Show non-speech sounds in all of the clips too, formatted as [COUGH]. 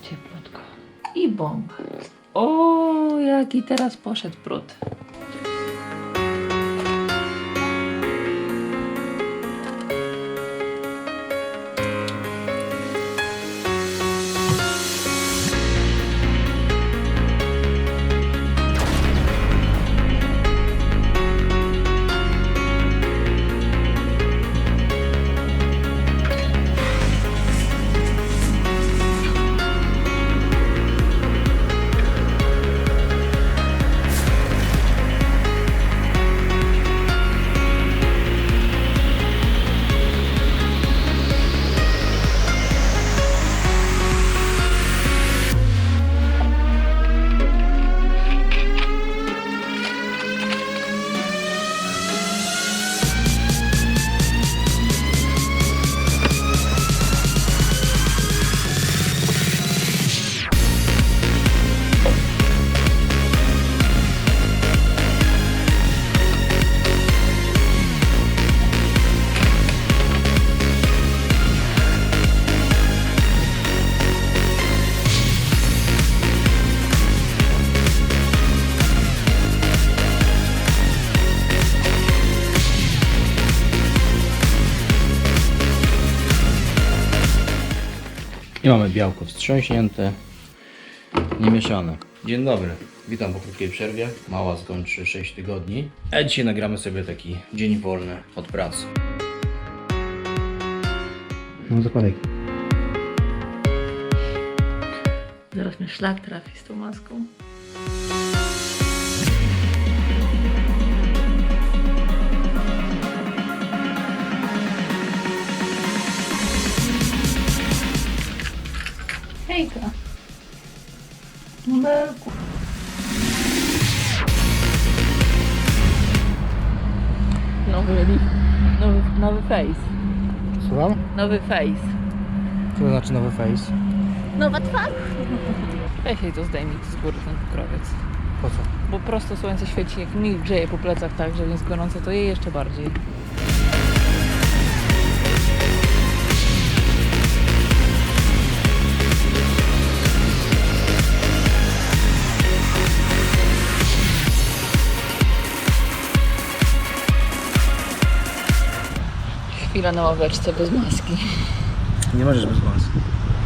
cieplutko. I bomba. O, jaki teraz poszedł prut. I mamy białko wstrząśnięte, niemieszane. Dzień dobry, witam po krótkiej przerwie. Mała skończy 6 tygodni. A dzisiaj nagramy sobie taki dzień wolny od pracy. No zakładaj. Zaraz mnie szlak trafi z tą maską. Hejka. Numerku. Nowy, nowy, nowy face. Słucham? Nowy face. Co to znaczy nowy face? Nowa twarz. Weź jej to zdejmij z góry ten pokrowiec. Po co? Bo prosto słońce świeci, jak mi grzeje po plecach tak, że jest gorąco, to jej jeszcze bardziej. Chwila na ławeczce bez maski. Nie możesz bez maski.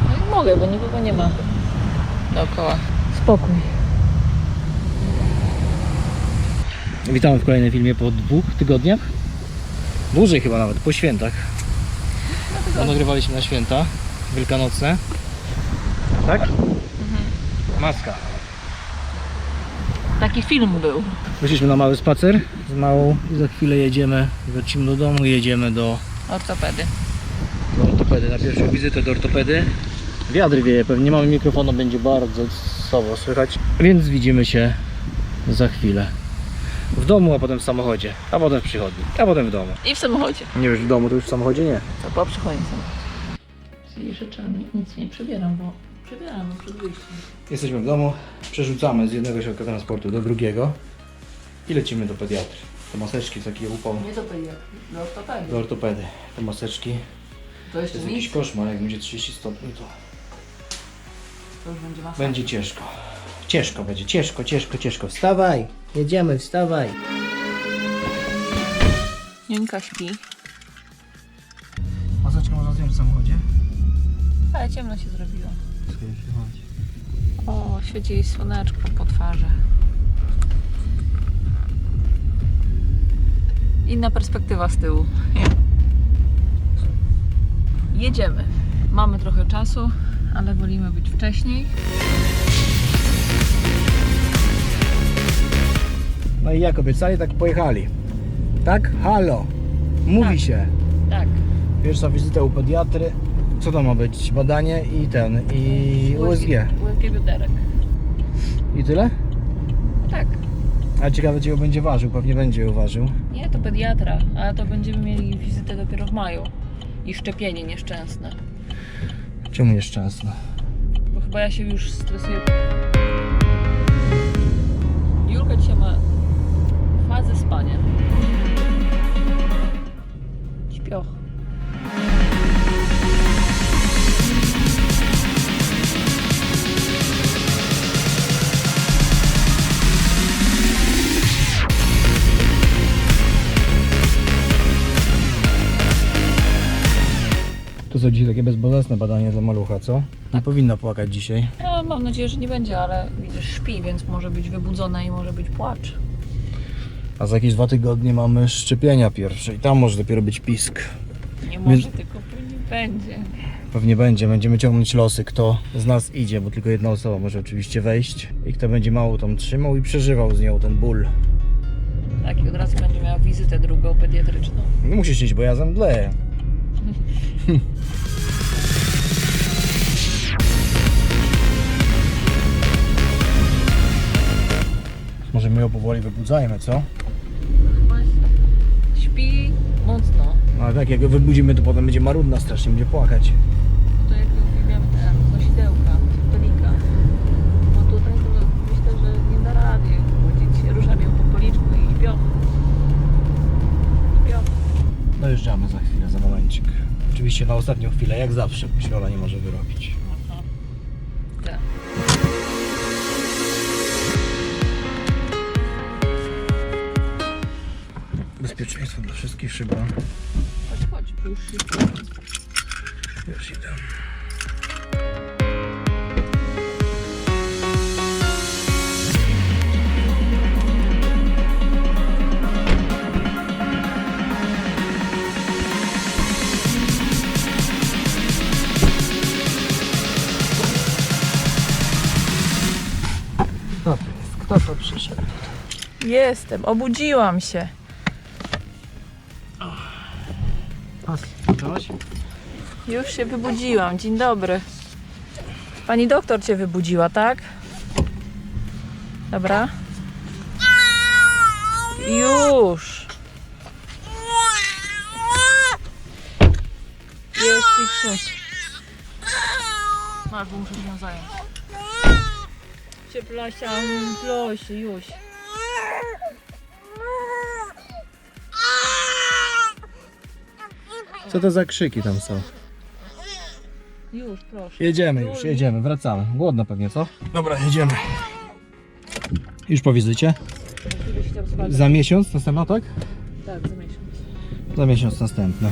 No i mogę, bo nikogo nie ma dookoła. Spokój. Witamy w kolejnym filmie po dwóch tygodniach. Dłużej chyba nawet, po świętach. No, nagrywaliśmy na święta wielkanocne. Tak? Maska. Taki film był. Wyszliśmy na mały spacer z małą i za chwilę jedziemy, wrócimy do domu, jedziemy do, Ortopedy. do ortopedy, na pierwszą wizytę do ortopedy. Wiatr wieje, pewnie nie mamy mikrofonu, będzie bardzo słabo słychać, więc widzimy się za chwilę. W domu, a potem w samochodzie, a potem w przychodni, a potem w domu. I w samochodzie. Nie już w domu, to już w samochodzie nie. To po przychodni samochodzie. Czyli rzeczami nic nie przebieram, bo przebieram no przed wyjściem. Jesteśmy w domu, przerzucamy z jednego środka transportu do drugiego i lecimy do pediatry. Te maseczki, taki upał Nie do pediatrii, do ortopedy. do ortopedy. Te maseczki, To to jeszcze jest nic, jakiś koszmar, jak będzie 30 stopni to to już będzie masa. będzie ciężko. Ciężko będzie, ciężko, ciężko, ciężko. Wstawaj, jedziemy, wstawaj. Nienka śpi, Maseczkę można zdjąć w samochodzie? ale ciemno się zrobiło. O, świeci jej słoneczko po twarzy. Inna perspektywa z tyłu. Jedziemy. Mamy trochę czasu, ale wolimy być wcześniej. No i jak obiecali, tak pojechali. Tak? Halo. Mówi Tak. się. Tak. Pierwsza wizyta u pediatry. Co to ma być? Badanie i ten, i USG. USG bioderek. I tyle? A ciekawe, czego będzie ważył. Pewnie będzie uważył. Nie, to pediatra, ale to będziemy mieli wizytę dopiero w maju. I szczepienie nieszczęsne. Czemu nieszczęsny? Bo chyba ja się już stresuję. Julka dzisiaj ma fazę spania. Śpioch. Takie bezbolesne badanie dla malucha, co? Nie powinno płakać dzisiaj. Ja mam nadzieję, że nie będzie, ale widzisz, śpi, więc może być wybudzona i może być płacz. A za jakieś dwa tygodnie mamy szczepienia pierwsze i tam może dopiero być pisk. Nie może, tylko pewnie będzie. Pewnie będzie, będziemy ciągnąć losy, kto z nas idzie, bo tylko jedna osoba może oczywiście wejść i kto będzie mało tam trzymał i przeżywał z nią ten ból. Tak, i od razu będzie miała wizytę drugą pediatryczną. Nie musisz iść, bo ja zemdleję. [LAUGHS] Może my ją powoli wybudzajmy, co? Chyba śpi mocno. No ale tak, jak ją wybudzimy, to potem będzie marudna strasznie, będzie płakać. No to jak uwielbiamy te nosidełka, stolika. Bo tutaj to myślę, że nie da rady budzić. Ruszam ją po policzku i. I piąch. Dojeżdżamy za chwilę, momencik. Oczywiście na ostatnią chwilę, jak zawsze, bo się Ola nie może wyrobić. Tak. Bezpieczeństwo dla wszystkich szyba. Chodź, chodź, już szybko. Już idę. Jestem, obudziłam się. Coś? Już się wybudziłam. Dzień dobry. Pani doktor cię wybudziła, tak? Dobra. Już. Jest i wsiąść. Masz, bo muszę się zająć. Cieplasia, plosie, już. Co to za krzyki tam są? Już, proszę. Jedziemy już, jedziemy, wracamy. Głodno pewnie, co? Dobra, jedziemy. Już po wizycie? Tam. Za miesiąc następna, tak? Tak, za miesiąc. Za miesiąc następna.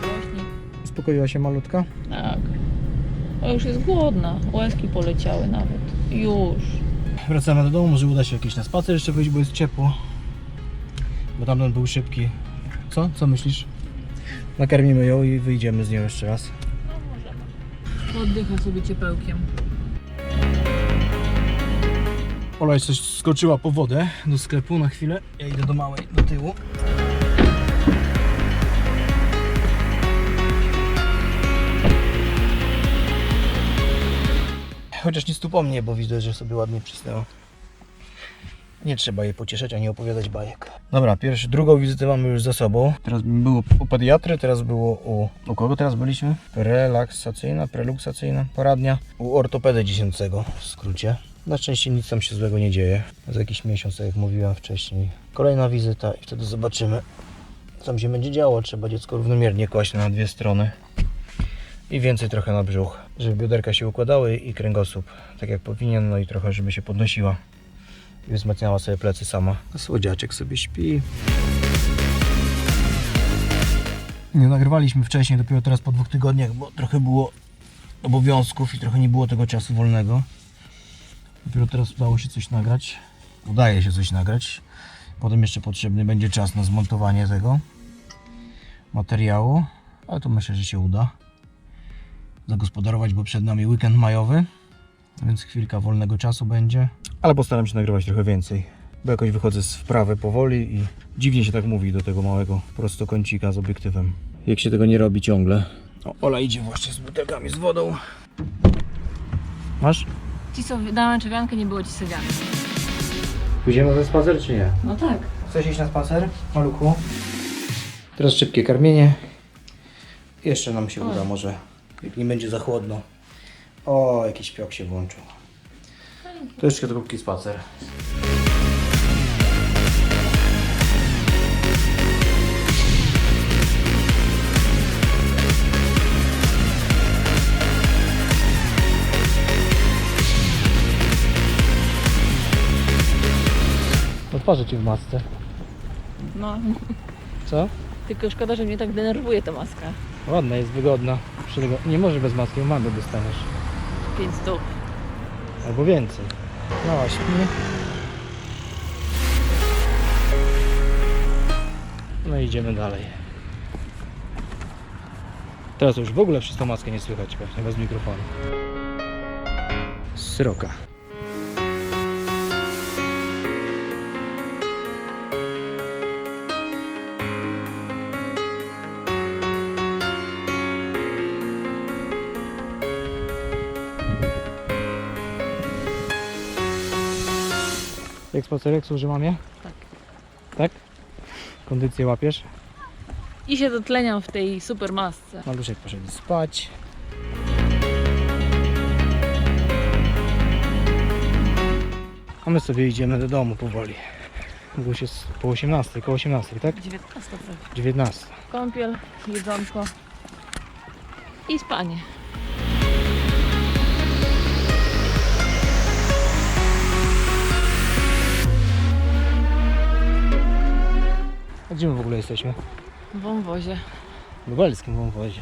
Właśnie. Uspokoiła się malutka? Tak. O, już jest głodna. Łezki poleciały nawet. Już. Wracamy do domu, może uda się jakiś na spacer jeszcze wyjść, bo jest ciepło. Bo tamten był szybki. Co? Co myślisz? Nakarmimy ją i wyjdziemy z nią jeszcze raz. No możemy. Oddychę sobie ciepełkiem. Ola jeszcze skoczyła po wodę do sklepu na chwilę. Ja idę do małej, do tyłu. Chociaż nic tu po mnie, bo widzę, że sobie ładnie przysnęła. Nie trzeba jej pocieszać ani opowiadać bajek. Dobra, pierwszy, drugą wizytę mamy już za sobą. Teraz było u pediatry, teraz było u... U kogo teraz byliśmy? Relaksacyjna, preluksacyjna, poradnia. U ortopedy dziecięcego w skrócie. Na szczęście nic tam się złego nie dzieje. Za jakiś miesiąc, tak jak mówiłem wcześniej. Kolejna wizyta i wtedy zobaczymy, co tam się będzie działo. Trzeba dziecko równomiernie kłaść na dwie strony. I więcej trochę na brzuch, żeby bioderka się układały i kręgosłup tak jak powinien, no i trochę żeby się podnosiła i wzmacniała sobie plecy sama. A słodziaczek sobie śpi. Nie nagrywaliśmy wcześniej, dopiero teraz po dwóch tygodniach, bo trochę było obowiązków i trochę nie było tego czasu wolnego. Dopiero teraz udało się coś nagrać. Udaje się coś nagrać. Potem jeszcze potrzebny będzie czas na zmontowanie tego materiału, ale to myślę, że się uda zagospodarować, bo przed nami weekend majowy, więc chwilka wolnego czasu będzie. Ale postaram się nagrywać trochę więcej, bo jakoś wychodzę z wprawy powoli i dziwnie się tak mówi do tego małego prostokącika z obiektywem. Jak się tego nie robi ciągle. O, Ola idzie właśnie z butelkami z wodą. Masz? Ci co dałem czewiankę, nie było ci sywianki. Pójdziemy na spacer czy nie? No tak. Chcesz iść na spacer, maluchu? Teraz szybkie karmienie. Jeszcze nam się uda może, jak nie będzie za chłodno. O, jakiś piok się włączył. To jeszcze krótki spacer. Odparzę Ci w masce. No, Co? tylko szkoda, że mnie tak denerwuje ta maska. Ładna jest, wygodna. Nie może bez maski, mamy dostaniesz. 5 stóp. Albo więcej. No, śpi. No i idziemy dalej. Teraz już w ogóle przez tą maskę nie słychać pewnie, bez mikrofonu. Syroka. Spacerek służy mamie? Tak. Tak? Kondycję łapiesz? I się dotleniam w tej super masce. Maluszek poszedł spać. A my sobie idziemy do domu powoli. Już jest po 18, koło 18, tak? 19 prawie. 19. Kąpiel, jedzonko i spanie. Gdzie my w ogóle jesteśmy? W wąwozie. W lubelskim wąwozie.